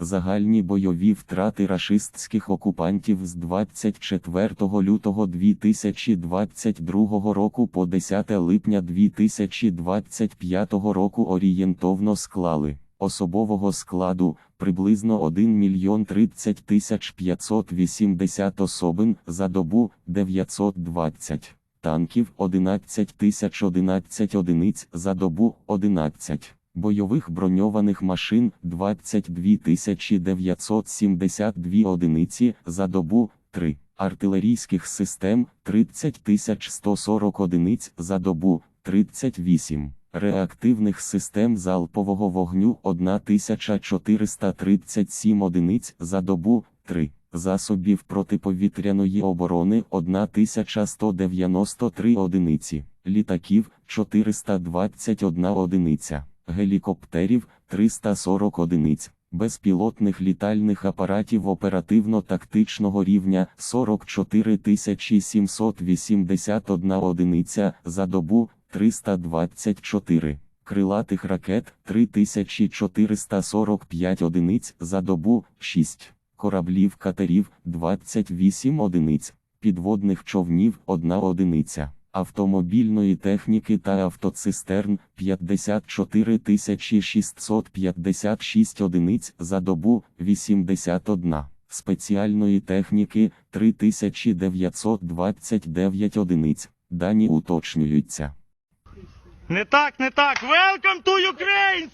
Загальні бойові втрати рашистських окупантів з 24 лютого 2022 року по 10 липня 2025 року орієнтовно склали. Особового складу приблизно 1 мільйон 30 тисяч 580 особин за добу 920 танків 11 тисяч 11 одиниць за добу 11, бойових броньованих машин 22 972 одиниці за добу 3, артилерійських систем 30 140 одиниць за добу 38. Реактивних систем залпового вогню 1437 одиниць за добу 3 засобів протиповітряної оборони 1193 одиниці, літаків 421 одиниця, гелікоптерів 340 одиниць, безпілотних літальних апаратів оперативно-тактичного рівня 44 781 одиниця за добу 324. Крилатих ракет 3445 одиниць за добу 6 кораблів катерів 28 одиниць, підводних човнів 1 одиниця, автомобільної техніки та автоцистерн 54 656 одиниць за добу 81, спеціальної техніки 3929 одиниць, дані уточнюються. Не так, не так. Welcome to Ukraine!